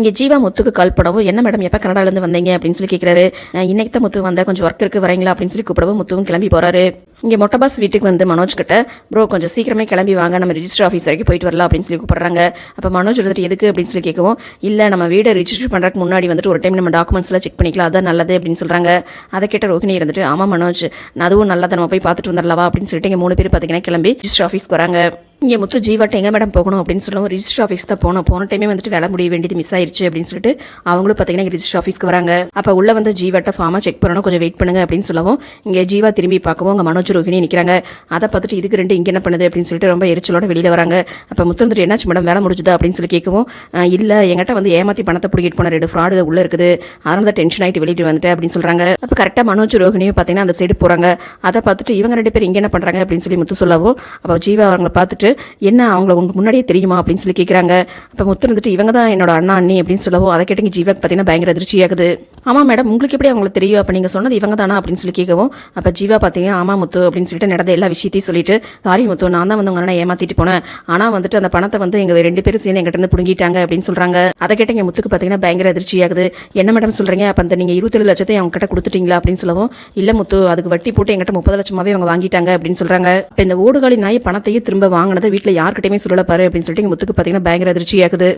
இங்கே ஜீவா முத்துக்கு கால் பண்ணவும் என்ன மேடம் எப்போ கனடாலேருந்து வந்தீங்க? அப்படின்னு சொல்லி கேட்குறாரு இன்னைக்கு தான் முத்து வந்தேன். கொஞ்சம் ஒர்க் இருக்கு வரீங்களா? அப்படின்னு சொல்லி கூப்பிடவும் முத்துவும் கிளம்பி போகிறாரு இங்கே மொட்டை பாஸ் வீட்டுக்கு வந்து மனோஜ் கிட்ட ப்ரோ கொஞ்சம் சீக்கிரமே கிளம்பி வாங்க. நம்ம ரிஜிஸ்டர் ஆஃபீஸ் வரைக்கும் போயிட்டு வரலாம் அப்படின்னு சொல்லி கூப்பிட்றாங்க. அப்போ மனோஜ் வந்துட்டு எதுக்கு? அப்படின்னு சொல்லி கேட்கவும் இல்லை நம்ம வீடை ரிஜிஸ்டர் பண்ணுறதுக்கு முன்னாடி வந்துட்டு ஒரு டைம் நம்ம டாக்குமெண்ட்ஸ்லாம் செக் பண்ணிக்கலாம். அதான் நல்லது அப்படின்னு சொல்கிறாங்க அதை கேட்ட ரோஹிணி இருந்துட்டு ஆமாம் மனோஜ் அதுவும் நல்லதை நம்ம போய் பார்த்துட்டு வந்துடலாவா அப்படின்னு சொல்லிட்டு இங்கே மூணு பேர் பார்த்தீங்கன்னா கிளம்பி ரிஜிஸ்டர் ஆஃபீஸ்க்கு வராங்க. இங்கே முத்து ஜீவாட்ட எங்கே மேடம் போகணும் அப்படின்னு சொல்லவும் ரிஜிஸ்டர் ஆஃபீஸ் தான் போனோம் போன டைமே வந்துட்டு வேலை முடிய வேண்டியது மிஸ் ஆயிடுச்சு அப்படின்னு சொல்லிட்டு அவங்களும் பார்த்தீங்கன்னா ரிஜிஸ்டர் ஆஃபீஸ்க்கு வராங்க. அப்போ உள்ள வந்து ஜீவாட்ட ஃபார்மாக செக் பண்ணணும். கொஞ்சம் வெயிட் பண்ணுங்க அப்படின்னு சொல்லவும் இங்கே ஜீவா திரும்பி பார்க்கவும் அங்கே மனோஜ் ரோஹிணி நிற்கிறாங்க அதை பார்த்துட்டு இதுக்கு ரெண்டு இங்கே என்ன பண்ணுது அப்படின்னு சொல்லிட்டு ரொம்ப எரிச்சலோட வெளியில் வராங்க. அப்போ முத்து வந்துட்டு என்னாச்சு மேடம் வேலை முடிஞ்சுதா அப்படின்னு சொல்லி கேட்கவும் இல்லை. என்கிட்ட வந்து ஏமாற்றி பணத்தை பிடிக்கிட்டு போன ரெண்டு ஃப்ராடு உள்ளே இருக்குது. அதனால தான் டென்ஷன் ஆகிட்டு வெளியிட்டு வந்துட்டு அப்படின்னு சொல்கிறாங்க அப்போ கரெக்டாக மனோஜ் ரோஹிணியும் பார்த்தீங்கன்னா அந்த சைடு போகிறாங்க அதை பார்த்துட்டு இவங்க ரெண்டு பேர் இங்கே என்ன பண்ணுறாங்க அப்படின்னு சொல்லி முத்து சொல்லவும் அப்போ ஜீவா அவங்கள பார்த்துட்டு என்ன அவங்கள உங்களுக்கு முன்னாடியே தெரியுமா அப்படின்னு சொல்லி கேட்குறாங்க அப்போ முத்து இருந்துட்டு இவங்க தான் என்னோட அண்ணா அண்ணி அப்படின்னு சொல்லவும் அதை கேட்டீங்க ஜீவாக்கு பார்த்தீங்கன்னா பயங்கர அதிர்ச்சியாகுது ஆமாம் மேடம் உங்களுக்கு எப்படி அவங்களுக்கு தெரியும்? அப்போ நீங்கள் சொன்னது இவங்க தானா? அப்படின்னு சொல்லி கேட்கவும் அப்போ ஜீவா பார்த்தீங்கன்னா ஆமா முத்து அப்படின்னு சொல்லிட்டு நடந்த எல்லா விஷயத்தையும் சொல்லிட்டு சாரி முத்து நான் தான் வந்து உங்க ஏமாத்திட்டு போனேன். ஆனால் வந்துட்டு அந்த பணத்தை வந்து எங்கள் ரெண்டு பேரும் சேர்ந்து எங்கிட்ட இருந்து பிடுங்கிட்டாங்க அப்படின்னு சொல்கிறாங்க அதை கேட்டீங்க முத்துக்கு பார்த்தீங்கன்னா பயங்கர அதிர்ச்சியாகுது என்ன மேடம் சொல்கிறீங்க அப்போ அந்த நீங்கள் இருபத்தேழு லட்சத்தை அவங்க கிட்ட கொடுத்துட்டீங்களா? அப்படின்னு சொல்லவும் இல்லை முத்து அதுக்கு வட்டி போட்டு எங்கிட்ட முப்பது லட்சமாவே அவங்க வாங்கிட்டாங்க அப்படின்னு சொல்கிறாங்க இப்போ இந்த ஓடுகாலி நாய் பணத்தையே திரும்ப வாங்கின வீட்டில் யார்கிட்டையுமே சொல்லல பாரு அப்படின்னு சொல்லிட்டு எங்க முத்துக்கு பார்த்தீங்கன்னா பயங்கர அதிர்ச்சியாகுது.